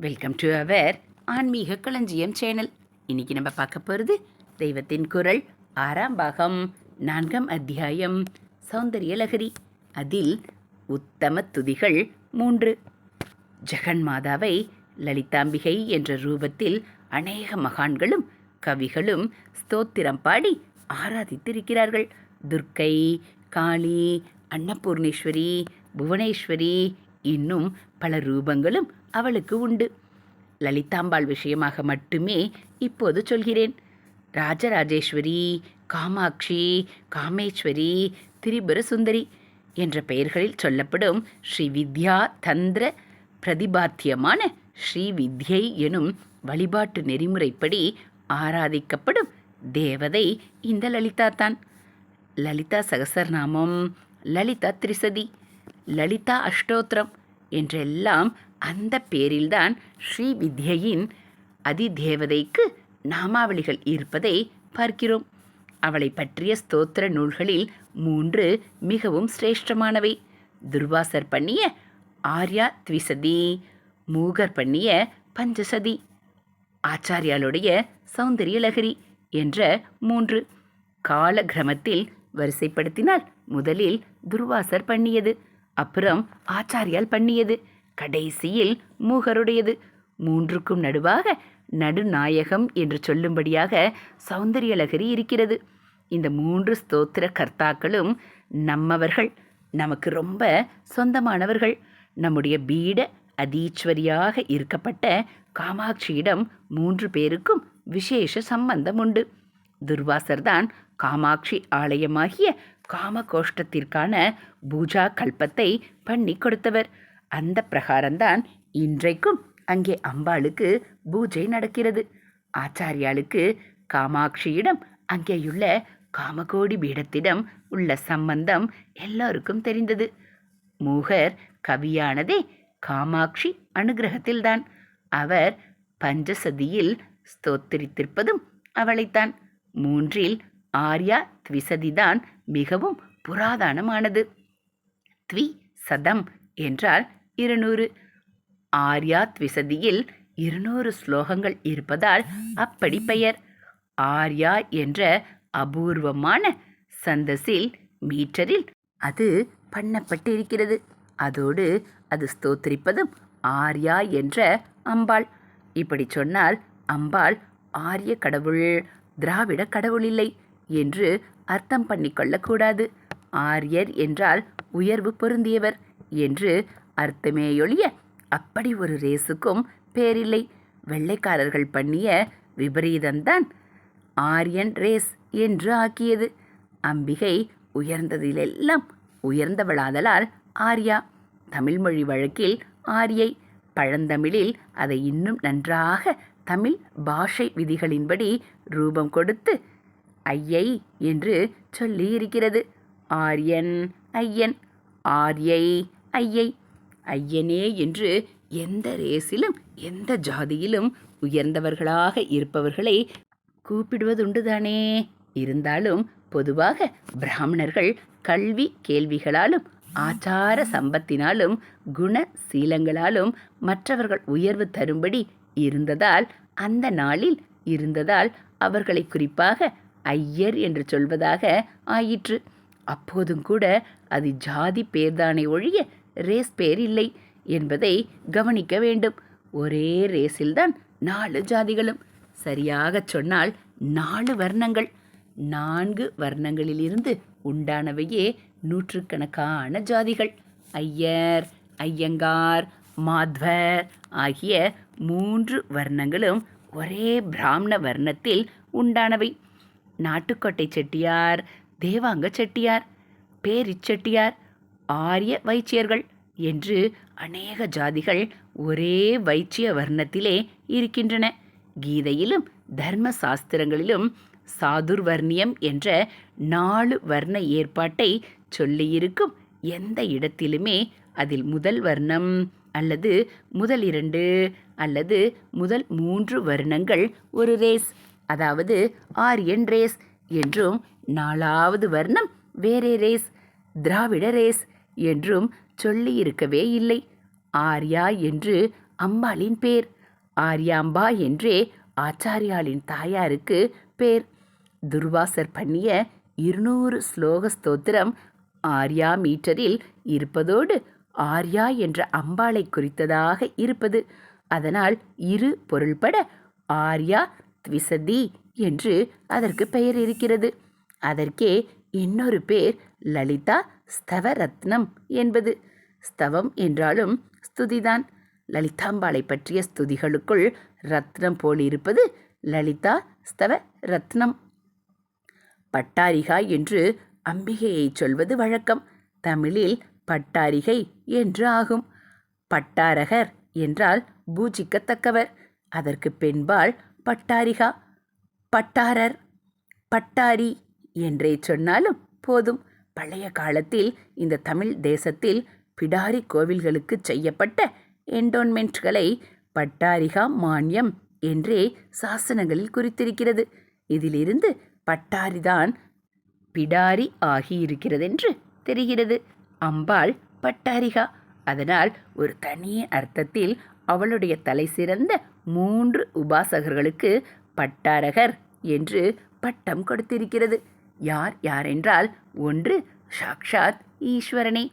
Welcome to our ஆன்மீக களஞ்சியம் channel இன்னைக்கு நம்ம பார்க்க போகிறது தெய்வத்தின் குரல் ஆறாம் பாகம் நான்காம் அத்தியாயம் சௌந்தரியலகரி அதில் உத்தம துதிகள் மூன்று. ஜெகன் மாதாவை லலிதாம்பிகை என்ற ரூபத்தில் அநேக மகான்களும் கவிகளும் ஸ்தோத்திரம் பாடி ஆராதித்திருக்கிறார்கள். துர்க்கை காளி அன்னபூர்ணேஸ்வரி புவனேஸ்வரி இன்னும் பல ரூபங்களும் அவளுக்கு உண்டு. லலிதாம்பாள் விஷயமாக மட்டுமே இப்போது சொல்கிறேன். ராஜராஜேஸ்வரி காமாட்சி காமேஸ்வரி திரிபுர சுந்தரி என்ற பெயர்களில் சொல்லப்படும் ஸ்ரீ வித்யா தந்திர பிரதிபாத்தியமான ஸ்ரீ வித்யை எனும் வழிபாட்டு நெறிமுறைப்படி ஆராதிக்கப்படும் தேவதை இந்த லலிதா தான் லலிதா சகசரநாமம் லலிதா திரிசதி. லலிதா அஷ்டோத்திரம் என்றெல்லாம் அந்த பேரில்தான் ஸ்ரீ வித்யையின் அதிதேவதைக்கு நாமாவளிகள் இருப்பதை பார்க்கிறோம். அவளை பற்றிய ஸ்தோத்திர நூல்களில் மூன்று மிகவும் சிரேஷ்டமானவை. துர்வாசர் பண்ணிய ஆர்யா த்விசதி மூகர் பண்ணிய பஞ்சசதி ஆச்சாரியாளுடைய சௌந்தரிய லகரி என்ற மூன்று. கால கிரமத்தில் வரிசைப்படுத்தினால் முதலில் துர்வாசர் பண்ணியது. அப்புறம் ஆச்சாரியால் பண்ணியது. கடைசியில் மூகருடையது. மூன்றுக்கும் நடுவாக நடுநாயகம் என்று சொல்லும்படியாக சௌந்தரியலகரி இருக்கிறது. இந்த மூன்று ஸ்தோத்திர கர்த்தாக்களும் நம்மவர்கள் நமக்கு ரொம்ப சொந்தமானவர்கள். நம்முடைய பீட அதீஸ்வரியாக இருக்கப்பட்ட காமாட்சியிடம் மூன்று பேருக்கும் விசேஷ சம்பந்தம் உண்டு. துர்வாசர்தான் காமாட்சி ஆலயமாகிய காமகோஷ்டத்திற்கான பூஜா கல்பத்தை பண்ணி கொடுத்தவர். அந்த பிரகாரம்தான் இன்றைக்கும் அங்கே அம்பாளுக்கு பூஜை நடக்கிறது. ஆச்சாரியாளுக்கு காமாட்சியிடம் அங்கேயுள்ள காமகோடி பீடத்திடம் உள்ள சம்பந்தம் எல்லாருக்கும் தெரிந்தது. மூகர் கவியானதே காமாட்சி அனுகிரகத்தில்தான். அவர் பஞ்சசதியில் ஸ்தோத்திரித்திருப்பதும் அவளைத்தான். மூன்றில் ஆர்யா த்விசதிதான் மிகவும் புராதனமானது. த்வி சதம் என்றால் இருநூறு. ஆர்யா த்விசதியில் இருநூறு ஸ்லோகங்கள் இருப்பதால் அப்படி பெயர். ஆர்யா என்ற அபூர்வமான சந்தஸில் மீட்டரில் அது பண்ணப்பட்டிருக்கிறது. அதோடு அது ஸ்தோத்திரிப்பதும் ஆர்யா என்ற அம்பாள். இப்படி சொன்னால் அம்பாள் ஆரிய கடவுள் திராவிட கடவுள் இல்லை. என்று அர்த்தம் பண்ணிக்கொள்ளக்கூடாது ஆரியர் என்றால் உயர்வு பொருந்தியவர் என்று அர்த்தமேயொழிய அப்படி ஒரு ரேஸுக்கும் பேரில்லை. வெள்ளைக்காரர்கள் பண்ணிய விபரீதம்தான் ஆரியன் ரேஸ் என்று ஆக்கியது. அம்பிகை உயர்ந்ததிலெல்லாம் உயர்ந்தவளாதலால் ஆர்யா. தமிழ்மொழி வழக்கில் ஆரியை பழந்தமிழில் அதை இன்னும் நன்றாக தமிழ் பாஷை விதிகளின்படி ரூபம் கொடுத்து ஐயை என்று சொல்லியிருக்கிறது. ஆரியன் ஐயன். ஆரியை ஐயை. ஐயனே என்று எந்த ரேஸிலும் எந்த ஜாதியிலும் உயர்ந்தவர்களாக இருப்பவர்களை கூப்பிடுவதுண்டுதானே. இருந்தாலும் பொதுவாக பிராமணர்கள் கல்வி கேள்விகளாலும் ஆச்சார சம்பத்தினாலும் குண சீலங்களாலும் மற்றவர்கள் உயர்வு தரும்படி இருந்ததால் அந்த நாளில் இருந்ததால் அவர்களை குறிப்பாக ஐயர் என்று சொல்வதாக ஆயிற்று. அப்போதும் கூட அது ஜாதி பேர்தானே ஒழிய ரேஸ் பேர் இல்லை என்பதை கவனிக்க வேண்டும். ஒரே ரேஸில்தான் நாலு ஜாதிகளும். சரியாகச் சொன்னால் நாலு வர்ணங்கள். நான்கு வர்ணங்களிலிருந்து உண்டானவையே நூற்றுக்கணக்கான ஜாதிகள். ஐயர் ஐயங்கார் மாத்வர் ஆகிய மூன்று வர்ணங்களும் ஒரே பிராமண வர்ணத்தில் உண்டானவை. நாட்டுக்கோட்டை செட்டியார் தேவாங்க செட்டியார் பேரிச் செட்டியார் ஆரிய வைச்சியர்கள் என்று அநேக ஜாதிகள் ஒரே வைச்சிய வர்ணத்திலே இருக்கின்றன. கீதையிலும் தர்ம சாஸ்திரங்களிலும் சாதுர்வர்ணியம் என்ற நாலு வர்ண ஏற்பாட்டை சொல்லியிருக்கும் எந்த இடத்திலுமே அதில் முதல் வர்ணம் அல்லது முதல் இரண்டு அல்லது முதல் மூன்று வர்ணங்கள் ஒரு ரேஸ். அதாவது ஆரியன் ரேஸ் என்றும் நாலாவது வர்ணம் வேறே ரேஸ் திராவிட ரேஸ் என்றும் சொல்லியிருக்கவே இல்லை. ஆர்யா என்று அம்பாளின் பேர் ஆர்யாம்பா என்றே ஆச்சாரியாளின் தாயாருக்கு பேர். துர்வாசர் பண்ணிய இருநூறு ஸ்லோக ஸ்தோத்திரம் ஆர்யா மீட்டரில் இருப்பதோடு ஆர்யா என்ற அம்பாளை குறித்ததாக இருப்பது. அதனால் இரு பொருள்பட ஆர்யா த்விசதி என்று அதற்கு பெயர் இருக்கிறது. அதற்கே இன்னொரு பேர் லலிதா ஸ்தவரத்னம் என்பது. ஸ்தவம் என்றாலும் ஸ்துதிதான். லலிதாம்பாளை பற்றிய ஸ்துதிகளுக்குள் ரத்னம் போல் இருப்பது லலிதா ஸ்தவ ரத்னம் பட்டாரிகா என்று அம்பிகையை சொல்வது வழக்கம். தமிழில் பட்டாரிகை என்று ஆகும். பட்டாரகர் என்றால் பூஜிக்கத்தக்கவர். அதற்கு பின்பால் பட்டாரிகா பட்டாரர் பட்டாரி என்றே சொன்னாலும் போதும். பழைய காலத்தில் இந்த தமிழ் தேசத்தில் பிடாரி கோவில்களுக்கு செய்யப்பட்ட என்டோன்மெண்ட்களை பட்டாரிகா மானியம் என்றே சாசனங்களில் குறித்திருக்கிறது. இதிலிருந்து பட்டாரிதான் பிடாரி ஆகியிருக்கிறதென்று தெரிகிறது. அம்பாள் பட்டாரிகா. அதனால் ஒரு தனி அர்த்தத்தில் அவளுடைய தலை சிறந்த மூன்று உபாசகர்களுக்கு பட்டாரகர் என்று பட்டம் கொடுத்திருக்கிறது. யார் யாரென்றால் ஒன்று சாக்ஷாத் ஈஸ்வரனே.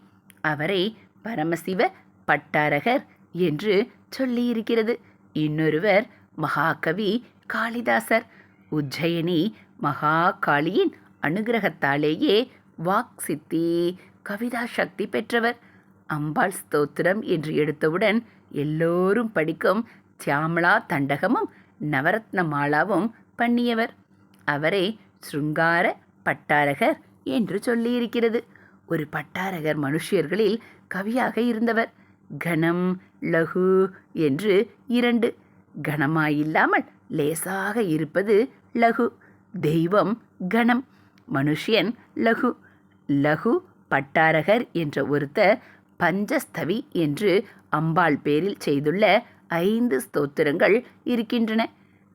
அவரை பரமசிவ பட்டாரகர் என்று சொல்லியிருக்கிறது. இன்னொருவர் மகாகவி காளிதாசர். உஜ்ஜயினி மகாகாளியின் அனுகிரகத்தாலேயே வாக் சித்தி கவிதா சக்தி பெற்றவர். அம்பாள் ஸ்தோத்திரம் என்று எடுத்தவுடன் எல்லோரும் படிக்கும் சியாமளா தண்டகமும் நவரத்ன மாலாவும் பண்ணியவர். அவரை ஸ்ருங்கார பட்டாரகர் என்று சொல்லியிருக்கிறது. ஒரு பட்டாரகர் மனுஷியர்களில் கவியாக இருந்தவர். கணம் லகு என்று இரண்டு. கணமாயில்லாமல் லேசாக இருப்பது லகு. தெய்வம் கணம். மனுஷியன் லகு. லகு பட்டாரகர் என்ற ஒருத்தர் பஞ்சஸ்தவி என்று அம்பாள் பேரில் செய்துள்ள ஐந்து ஸ்தோத்திரங்கள் இருக்கின்றன.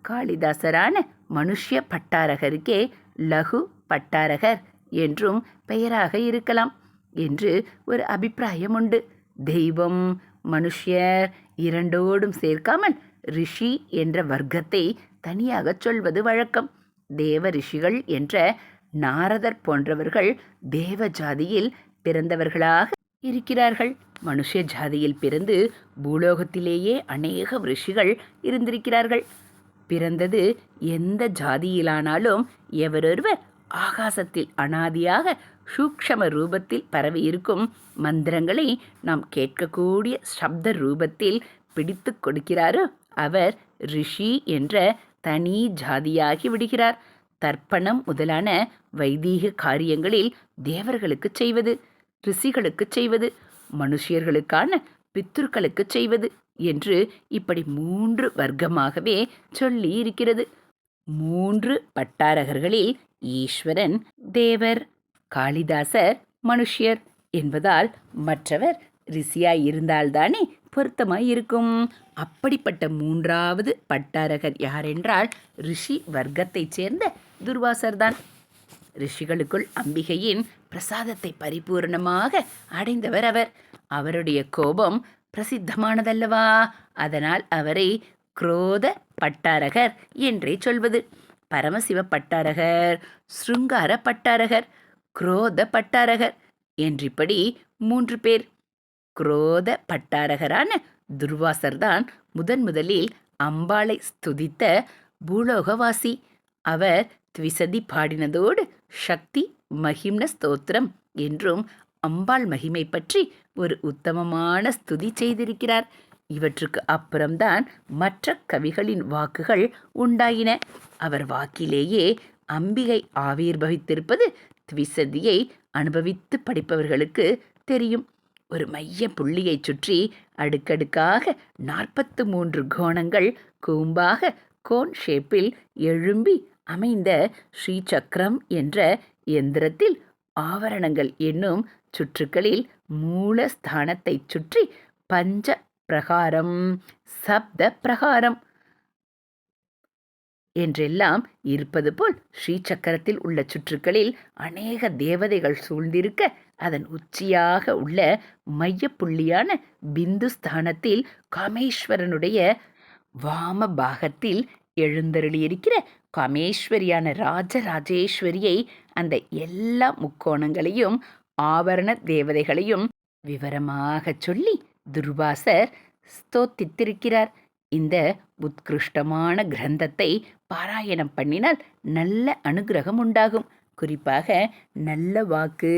காளிதாசரான மனுஷ்ய பட்டாரகருக்கே லகு பட்டாரகர் என்றும் பெயராக இருக்கலாம் என்று ஒரு அபிப்பிராயம் உண்டு. தெய்வம் மனுஷ்யர் இரண்டோடும் சேர்க்காமல் ரிஷி என்ற வர்க்கத்தை தனியாகச் சொல்வது வழக்கம். தேவ ரிஷிகள் என்ற நாரதர் போன்றவர்கள் தேவ ஜாதியில் பிறந்தவர்களாக இருக்கிறார்கள். மனுஷ ஜாதியில் பிறந்து பூலோகத்திலேயே அநேக ரிஷிகள் இருந்திருக்கிறார்கள். பிறந்தது எந்த ஜாதியிலானாலும் எவரொருவர் ஆகாசத்தில் அனாதியாக சூக்ஷம ரூபத்தில் பரவியிருக்கும் மந்திரங்களை நாம் கேட்கக்கூடிய சப்த ரூபத்தில் பிடித்து கொடுக்கிறாரோ அவர் ரிஷி என்ற தனி ஜாதியாகி விடுகிறார். தர்ப்பணம் முதலான வைதீக காரியங்களில் தேவர்களுக்கு செய்வது ரிஷிகளுக்கு செய்வது மனுஷியர்களுக்கான பித்துர்களுக்கு செய்வது என்று இப்படி மூன்று வர்க்கமாகவே சொல்லி இருக்கிறது மூன்று பட்டாரகர்களில் ஈஸ்வரன் தேவர் காளிதாசர் மனுஷ்யர் என்பதால் மற்றவர் ரிஷியாய் இருந்தால்தானே பொருத்தமாய் இருக்கும் அப்படிப்பட்ட மூன்றாவது பட்டாரகர் யாரென்றால் ரிஷி வர்க்கத்தைச் சேர்ந்த துர்வாசர்தான். ரிஷிகளுக்குள் அம்பிகையின் பிரசாதத்தை பரிபூர்ணமாக அடைந்தவர் அவர். அவருடைய கோபம் பிரசித்தமானதல்லவா? அதனால் அவரை குரோத பட்டாரகர் என்றே சொல்வது. பரமசிவ பட்டாரகர் ஸ்ருங்கார பட்டாரகர் குரோத பட்டாரகர் என்றிப்படி மூன்று பேர். குரோத பட்டாரகரான துர்வாசர்தான் முதன் முதலில் அம்பாளை ஸ்துதித்த பூலோகவாசி. அவர் த்விசதி பாடினதோடு சக்தி மகிம்ன ஸ்தோத்திரம் என்றும் அம்பாள் மகிமை பற்றி ஒரு உத்தமமான ஸ்துதி செய்திருக்கிறார். இவற்றுக்கு அப்புறம்தான் மற்ற கவிகளின் வாக்குகள் உண்டாயின. அவர் வாக்கிலேயே அம்பிகை ஆவிர்பவித்திருப்பது த்விசதியை அனுபவித்து படிப்பவர்களுக்கு தெரியும். ஒரு மைய புள்ளியை சுற்றி அடுக்கடுக்காக நாற்பத்து மூன்று கோணங்கள் கூம்பாக கோன் ஷேப்பில் எழும்பி அமைந்த ஸ்ரீசக்கரம் என்ற எந்திரத்தில் ஆவரணங்கள் என்னும் சுற்றுக்களில் மூலஸ்தானத்தைச் சுற்றி பஞ்ச பிரகாரம் சப்த பிரகாரம் என்றெல்லாம் இருப்பது போல் ஸ்ரீசக்கரத்தில் உள்ள சுற்றுக்களில் அநேக தேவதைகள் சூழ்ந்திருக்க அதன் உச்சியாக உள்ள மையப்புள்ளியான பிந்து ஸ்தானத்தில் காமேஸ்வரனுடைய வாம பாகத்தில் எழுந்தருளியிருக்கிற காமேஸ்வரியான ராஜராஜேஸ்வரியை அந்த எல்லா முக்கோணங்களையும் ஆபரண தேவதைகளையும் விவரமாகச் சொல்லி துர்வாசர் ஸ்தோத்தித்திருக்கிறார். இந்த உத்கிருஷ்டமான கிரந்தத்தை பாராயணம் பண்ணினால் நல்ல அனுகிரகம் உண்டாகும். குறிப்பாக நல்ல வாக்கு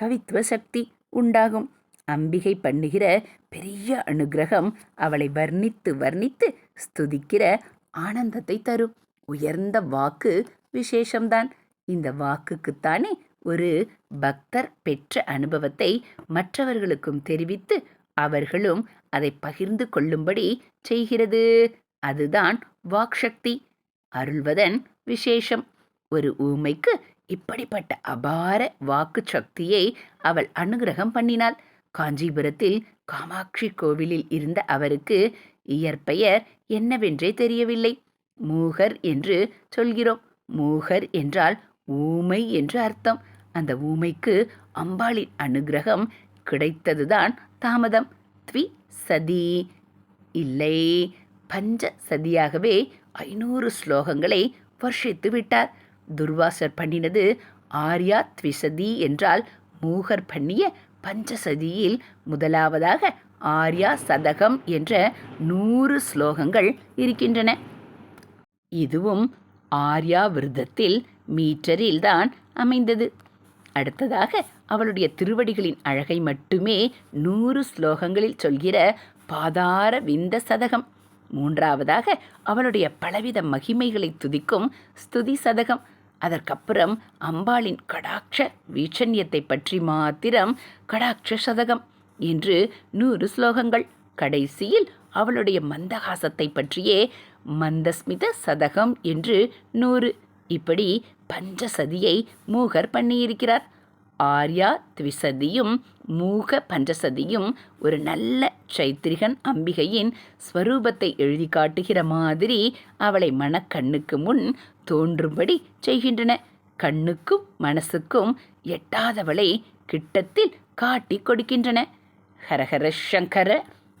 கவித்துவ சக்தி உண்டாகும். அம்பிகை பண்ணுகிற பெரிய அனுகிரகம் அவளை வர்ணித்து வர்ணித்து ஸ்துதிக்கிற ஆனந்தத்தை தரும். உயர்ந்த வாக்கு விசேஷம்தான். இந்த வாக்குக்குத்தானே ஒரு பக்தர் பெற்ற அனுபவத்தை மற்றவர்களுக்கும் தெரிவித்து அவர்களும் அதை பகிர்ந்து கொள்ளும்படி செய்கிறது. அதுதான் வாக்சக்தி அருள்வதன் விசேஷம். ஒரு ஊமைக்கு இப்படிப்பட்ட அபார வாக்கு சக்தியை அவள் அனுகிரகம் பண்ணினாள். காஞ்சிபுரத்தில் காமாட்சி கோவிலில் இருந்த அவருக்கு இயற்பெயர் என்னவென்றே தெரியவில்லை. மூகர் என்று சொல்கிறோம். மூகர் என்றால் ஊமை என்று அர்த்தம். அந்த ஊமைக்கு அம்பாளின் அனுகிரகம் கிடைத்ததுதான் தாமதம். த்வி சதி. இல்லை பஞ்ச சதியாகவே ஐநூறு ஸ்லோகங்களை வர்ஷித்து விட்டார். துர்வாசர் பண்ணினது ஆர்யா த்விசதி என்றால் மூகர் பண்ணிய பஞ்சசதியில் முதலாவதாக ஆர்யா சதகம் என்ற நூறு ஸ்லோகங்கள் இருக்கின்றன. இதுவும் ஆர்யா விருதத்தில் மீட்டரில் தான் அமைந்தது. அடுத்ததாக அவளுடைய திருவடிகளின் அழகை மட்டுமே நூறு ஸ்லோகங்களில் சொல்கிற பாதார விந்த சதகம். மூன்றாவதாக அவளுடைய பலவித மகிமைகளை துதிக்கும் ஸ்துதி சதகம். அதற்கப்புறம் அம்பாளின் கடாட்ச வீட்சண்யத்தை பற்றி மாத்திரம் கடாட்ச சதகம் என்று நூறு ஸ்லோகங்கள். கடைசியில் அவளுடைய மந்தகாசத்தை பற்றியே மந்தஸ்மித சதகம் என்று நூறு. இப்படி பஞ்சசதியை மூகர் பண்ணியிருக்கிறார். ஆர்யா த்விசதியும் மூக பஞ்சசதியும் ஒரு நல்ல சைத்திரிகன் அம்பிகையின் ஸ்வரூபத்தை எழுதி காட்டுகிற மாதிரி அவளை மனக்கண்ணுக்கு முன் தோன்றும்படி செய்கின்றன. கண்ணுக்கும் மனசுக்கும் எட்டாதவளை கிட்டத்தில் காட்டி கொடுக்கின்றன. ஹரஹர சங்கர